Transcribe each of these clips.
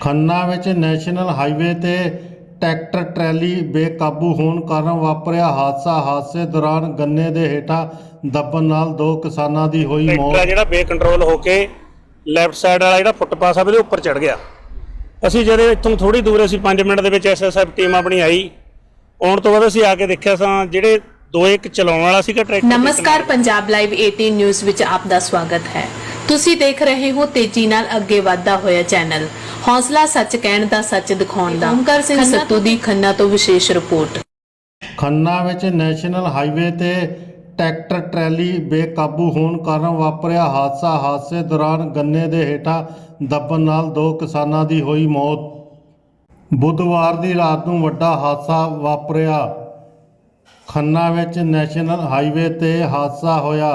ਖੰਨਾ ਵਿੱਚ national highway ਤੇ tractor trolley ਬੇਕਾਬੂ ਹੋਣ ਕਾਰਨ ਵਾਪਰਿਆ ਹਾਦਸਾ। ਹਾਦਸੇ ਦੌਰਾਨ ਗੰਨੇ ਦੇ ਹੇਠਾਂ ਦੱਬਣ ਨਾਲ ਦੋ ਕਿਸਾਨਾਂ ਦੀ ਹੋਈ ਟਰੈਕਟਰ ਮੌਤ। ਜਿਹੜਾ ਬੇਕੰਟਰੋਲ ਹੋ ਕੇ ਲੈਫਟ ਸਾਈਡ ਵਾਲਾ ਜਿਹੜਾ ਫੁੱਟਪਾਥ ਆ ਉਹਦੇ ਉੱਪਰ ਚੜ ਗਿਆ। ਅਸੀਂ ਜਦੋਂ ਇੱਥੋਂ ਥੋੜੀ ਦੂਰ ਅਸੀਂ 5 ਮਿੰਟ ਦੇ ਵਿੱਚ ਐਸਐਸਐਫ ਟੀਮ ਆਪਣੀ ਆਈ। ਆਉਣ ਤੋਂ ਬਾਅਦ ਅਸੀਂ ਆ ਕੇ ਦੇਖਿਆ ਸਾਂ ਜਿਹੜੇ ਦੋ ਇੱਕ ਚਲਾਉਣ ਵਾਲਾ ਸੀਗਾ ਟਰੈਕਟਰ ਨਮਸਕਾਰ ਪੰਜਾਬ ਲਾਈਵ 18 ਨਿਊਜ਼ ਵਿੱਚ ਆਪ ਦਾ ਸਵਾਗਤ ਹੈ। ਤੁਸੀਂ ਦੇਖ ਰਹੇ ਹੋ ਤੇਜ਼ੀ ਨਾਲ ਅੱਗੇ ਵਧਦਾ ਹੋਇਆ ਚੈਨਲ। ਹੌਸਲਾ ਸੱਚ ਕਹਿਣ ਦਾ ਸੱਚ ਦਿਖਾਉਣ ਦਾ। ਓਮਕਾਰ ਸਿੰਘ ਸੱਤੂ ਦੀ ਖੰਨਾ ਤੋਂ ਵਿਸ਼ੇਸ਼ ਰਿਪੋਰਟ। ਖੰਨਾ ਵਿੱਚ ਨੈਸ਼ਨਲ ਹਾਈਵੇ ਤੇ ਟਰੈਕਟਰ ਟਰੈਲੀ ਬੇਕਾਬੂ ਹੋਣ ਕਾਰਨ ਵਾਪਰਿਆ ਹਾਦਸਾ। ਹਾਦਸੇ ਦੌਰਾਨ ਗੰਨੇ ਦੇ ਹੇਠਾਂ ਦੱਬਣ ਨਾਲ ਦੋ ਕਿਸਾਨਾਂ ਦੀ ਹੋਈ ਮੌਤ। ਬੁੱਧਵਾਰ ਦੀ ਰਾਤ ਨੂੰ ਵੱਡਾ ਹਾਦਸਾ ਵਾਪਰਿਆ। ਖੰਨਾ ਵਿੱਚ ਨੈਸ਼ਨਲ ਹਾਈਵੇ ਤੇ ਹਾਦਸਾ ਹੋਇਆ।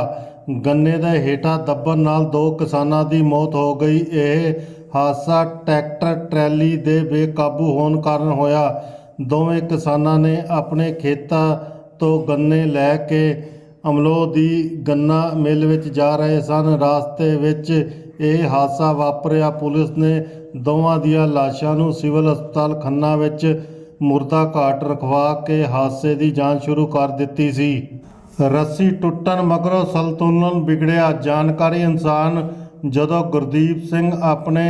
ਗੰਨੇ ਦੇ ਹੇਠਾਂ ਦੱਬਣ ਨਾਲ ਦੋ ਕਿਸਾਨਾਂ ਦੀ ਮੌਤ ਹੋ ਗਈ। ਇਹ ਹਾਦਸਾ ਟਰੈਕਟਰ, ਟਰੈਲੀ ਦੇ ਬੇਕਾਬੂ ਹੋਣ ਕਾਰਨ ਹੋਇਆ। ਦੋਵੇਂ ਕਿਸਾਨਾਂ ਨੇ ਆਪਣੇ ਖੇਤਾਂ ਤੋਂ ਗੰਨੇ ਲੈ ਕੇ ਅਮਲੋ ਦੀ ਗੰਨਾ ਮਿਲ ਵਿੱਚ ਜਾ ਰਹੇ ਸਨ। ਰਾਸਤੇ ਵਿੱਚ ਇਹ ਹਾਦਸਾ ਵਾਪਰਿਆ। ਪੁਲਿਸ ਨੇ ਦੋਵਾਂ ਦੀਆਂ ਲਾਸ਼ਾਂ ਨੂੰ ਸਿਵਲ ਹਸਪਤਾਲ ਖੰਨਾ ਵਿੱਚ ਮੁਰਦਾ ਘਾਟ ਰਖਵਾ ਕੇ ਹਾਦਸੇ ਦੀ ਜਾਂਚ ਸ਼ੁਰੂ ਕਰ ਦਿੱਤੀ ਸੀ। ਰੱਸੀ ਟੁੱਟਣ ਮਗਰੋਂ ਸੰਤੁਲਨ ਵਿਗੜਿਆ। ਜਾਣਕਾਰੀ ਇਨਸਾਨ ਜਦੋਂ ਗੁਰਦੀਪ ਸਿੰਘ ਆਪਣੇ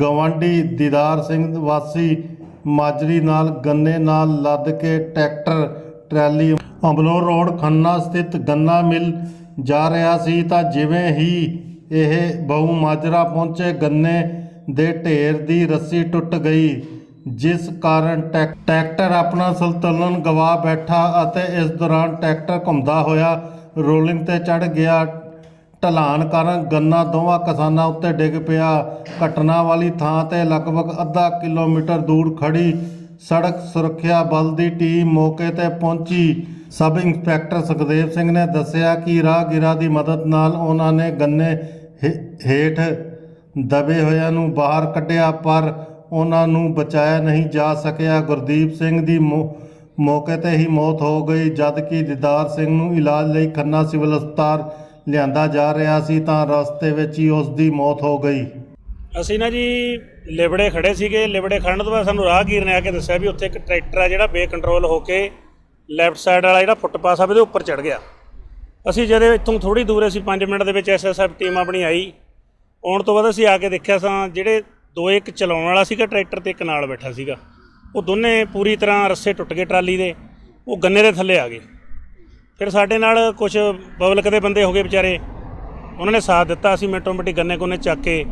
ਗਵਾਂਢੀ ਦੀਦਾਰ ਸਿੰਘ ਵਾਸੀ ਮਾਜਰੀ ਨਾਲ ਗੰਨੇ ਨਾਲ ਲੱਦ ਕੇ tractor, trolley Amloh road Khanna ਸਥਿਤ ਗੰਨਾ ਮਿਲ ਜਾ ਰਿਹਾ ਸੀ, ਤਾਂ ਜਿਵੇਂ ਹੀ ਇਹ ਬਹੁ ਮਾਜਰਾ ਪਹੁੰਚੇ, ਗੰਨੇ ਦੇ ਢੇਰ ਦੀ ਰੱਸੀ ਟੁੱਟ ਗਈ। ਜਿਸ ਕਾਰਨ ਟਰੈਕ- ਟਰੈਕਟਰ ਆਪਣਾ ਸੰਤੁਲਨ ਗਵਾ ਬੈਠਾ ਅਤੇ ਇਸ ਦੌਰਾਨ ਟਰੈਕਟਰ ਘੁੰਮਦਾ ਹੋਇਆ ਰੋਲਿੰਗ ਤੇ ਚੜ ਗਿਆ। ਢਲਾਨ ਕਾਰਨ ਗੰਨਾ ਦੋਵਾਂ ਕਿਸਾਨਾਂ ਉੱਤੇ ਡਿੱਗ ਪਿਆ। ਘਟਨਾ ਵਾਲੀ ਥਾਂ ਤੇ ਲਗਭਗ ਅੱਧਾ ਕਿਲੋਮੀਟਰ ਦੂਰ ਖੜੀ ਸੜਕ ਸੁਰੱਖਿਆ ਬਲ ਦੀ ਟੀਮ ਮੌਕੇ ਤੇ ਪਹੁੰਚੀ। ਸਬ ਇੰਸਪੈਕਟਰ ਸੁਖਦੇਵ ਸਿੰਘ ਨੇ ਦੱਸਿਆ ਕਿ ਰਾਹਗੀਰਾਂ ਦੀ ਮਦਦ ਨਾਲ ਉਹਨਾਂ ਨੇ ਗੰਨੇ ਹੇ- ਹੇਠ ਦਬੇ ਹੋਇਆਂ ਨੂੰ ਬਾਹਰ ਕੱਢਿਆ, ਪਰ ਉਹਨਾਂ ਨੂੰ ਬਚਾਇਆ ਨਹੀਂ ਜਾ ਸਕਿਆ। ਗੁਰਦੀਪ ਸਿੰਘ ਦੀ ਮੌ- ਮੌਕੇ ਤੇ ਹੀ ਮੌਤ ਹੋ ਗਈ। ਜਦ ਕਿ ਦਿਦਾਰ ਸਿੰਘ ਨੂੰ ਇਲਾਜ ਲਈ ਖੰਨਾ ਸਿਵਲ ਹਸਪਤਾਲ ਲਿਆਂਦਾ ਜਾ ਰਿਹਾ ਸੀ, ਤਾਂ ਰਸਤੇ ਵਿੱਚ ਹੀ ਉਸ ਦੀ ਮੌਤ ਹੋ ਗਈ। ਅਸੀਂ ਨਾ ਜੀ ਲਿਬੜੇ ਖੜੇ ਸੀਗੇ। ਲਿਬੜੇ ਖੜਨ ਤੋਂ ਬਾਅਦ ਸਾਨੂੰ ਰਾਹਗੀਰ ਨੇ ਆ ਕੇ ਦੱਸਿਆ ਵੀ ਉੱਥੇ ਇੱਕ ਟਰੈਕਟਰ ਆ ਜਿਹੜਾ ਬੇਕੰਟਰੋਲ ਹੋ ਕੇ ਲੈਫਟ ਸਾਈਡ ਵਾਲਾ ਜਿਹੜਾ ਫੁੱਟਪਾਥ ਆ, ਉਹਦੇ ਉੱਪਰ ਚੜ ਗਿਆ। ਅਸੀਂ ਜਦੋਂ ਇੱਥੋਂ ਥੋੜੀ ਦੂਰ ਅਸੀਂ 5 ਮਿੰਟ ਦੇ ਵਿੱਚ ਐਸਐਸਐਫ ਟੀਮ ਆਪਣੀ ਆਈ। ਆਉਣ ਤੋਂ ਬਾਅਦ ਅਸੀਂ ਆ ਕੇ ਦੇਖਿਆ ਸਾਂ, ਜਿਹੜੇ ਦੋ ਇੱਕ ਚਲਾਉਣ ਵਾਲਾ ਸੀਗਾ ਟਰੈਕਟਰ ਤੇ ਇੱਕ ਨਾਲ ਬੈਠਾ ਸੀਗਾ। ਉਹ ਦੋਨੇ ਪੂਰੀ ਤਰ੍ਹਾਂ ਰੱਸੇ ਟੁੱਟ ਗਏ ਟਰਾਲੀ ਦੇ ਉਹ ਗੰਨੇ ਦੇ ਥੱਲੇ ਆ ਗਏ। ਫਿਰ ਸਾਡੇ ਨਾਲ ਕੁਝ ਪਬਲਿਕ ਦੇ ਬੰਦੇ ਹੋ ਗਏ ਵਿਚਾਰੇ। ਉਹਨਾਂ ਨੇ ਸਾਥ ਦਿੱਤਾ ਅਸੀਂ ਮਿੰਟੋ ਮਿੰਟੀ ਗੰਨੇ ਕੋਨੇ ਚੱਕ ਕੇ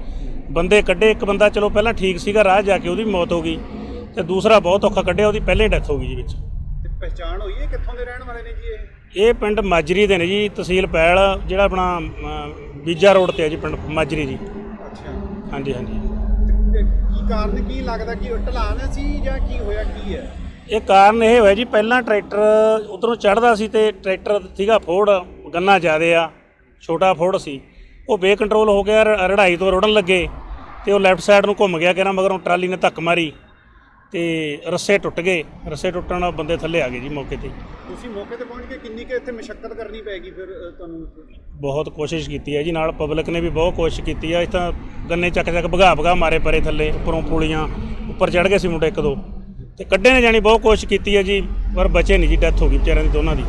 ਬੰਦੇ ਕੱਢੇ। ਇੱਕ ਬੰਦਾ ਚਲੋ ਪਹਿਲਾਂ ਠੀਕ ਸੀਗਾ ਰਾਹ ਜਾ ਕੇ ਉਹਦੀ ਮੌਤ ਹੋ ਗਈ ਤੇ ਦੂਸਰਾ ਬਹੁਤ ਔਖਾ ਕੱਢਿਆ ਉਹਦੀ ਪਹਿਲਾਂ ਡੈਥ ਹੋ ਗਈ ਜੀ ਵਿੱਚ। ਤੇ ਪਛਾਣ ਹੋਈ ਹੈ ਕਿੱਥੋਂ ਦੇ ਰਹਿਣ ਵਾਲੇ ਨੇ ਜੀ ਇਹ? ਇਹ ਪਿੰਡ ਮਾਜਰੀ ਦੇ ਨੇ ਜੀ ਤਹਿਸੀਲ ਪੈਲ ਜਿਹੜਾ ਆਪਣਾ ਬੀਜਾ ਰੋਡ ਤੇ ਹੈ ਜੀ ਪਿੰਡ ਮਾਜਰੀ ਜੀ। ਅੱਛਾ। ਹਾਂਜੀ ਹਾਂਜੀ। ਕੀ ਕਾਰਨ, ਕੀ ਲੱਗਦਾ ਕਿ ਢਲਾਨ ਸੀ ਜਾਂ ਕੀ ਹੋਇਆ, ਕੀ ਹੈ? ਇਹ ਕਾਰਨ ਇਹ ਹੋਇਆ ਜੀ, ਪਹਿਲਾਂ ਟਰੈਕਟਰ ਉਧਰੋਂ ਚੜਦਾ ਸੀ ਤੇ ਟਰੈਕਟਰ ਸੀਗਾ ਫੋੜ ਗੰਨਾ ਜ਼ਿਆਦੇ ਆ, ਛੋਟਾ ਫੋੜ ਸੀ। ਉਹ ਬੇਕੰਟਰੋਲ ਹੋ ਗਿਆ, ਰੜਾਈ ਤੋਂ ਰੋੜਨ ਲੱਗੇ ਤੇ ਉਹ ਲੈਫਟ ਸਾਈਡ ਨੂੰ ਘੁੰਮ ਗਿਆ ਕਿਹਨਾਂ ਮਗਰੋਂ, ਟਰਾਲੀ ਨੇ ਧੱਕ ਮਾਰੀ। ਤੇ ਰੱਸੇ ਟੁੱਟ ਗਏ ਰੱਸੇ ਟੁੱਟਣ ਨਾਲ ਬੰਦੇ ਥੱਲੇ ਆ ਗਏ ਜੀ ਮੌਕੇ ਤੇ। ਤੁਸੀਂ ਮੌਕੇ ਤੇ ਪਹੁੰਚ ਕੇ ਕਿੰਨੀ ਕਿ ਇੱਥੇ ਮਸ਼ੱਕਤ ਕਰਨੀ ਪੈਗੀ ਫਿਰ ਅ, ਤੁਹਾਨੂੰ? ਬਹੁਤ ਕੋਸ਼ਿਸ਼ ਕੀਤੀ ਹੈ ਜੀ ਨਾਲ ਪਬਲਿਕ ਨੇ ਵੀ ਬਹੁਤ ਕੋਸ਼ਿਸ਼ ਕੀਤੀ ਹੈ ਤਾਂ ਗੰਨੇ ਚੱਕ ਚੱਕ ਭਗਾ ਭਗਾ ਮਾਰੇ ਪਰੇ ਥੱਲੇ ਉੱਪਰੋਂ ਪੁਲੀਆਂ ਉੱਪਰ ਚੜ ਗਏ ਸੀ ਮੁੰਡੇ ਇੱਕ ਦੋ। ਤੇ ਕੱਢੇ ਨੇ ਜਾਣੀ ਬਹੁਤ ਕੋਸ਼ਿਸ਼ ਕੀਤੀ ਹੈ ਜੀ ਪਰ ਬਚੇ ਨਹੀਂ ਜੀ ਡੈਥ ਹੋ ਗਈ ਵਿਚਾਰਿਆਂ ਦੀ ਦੋਨਾਂ ਦੀ।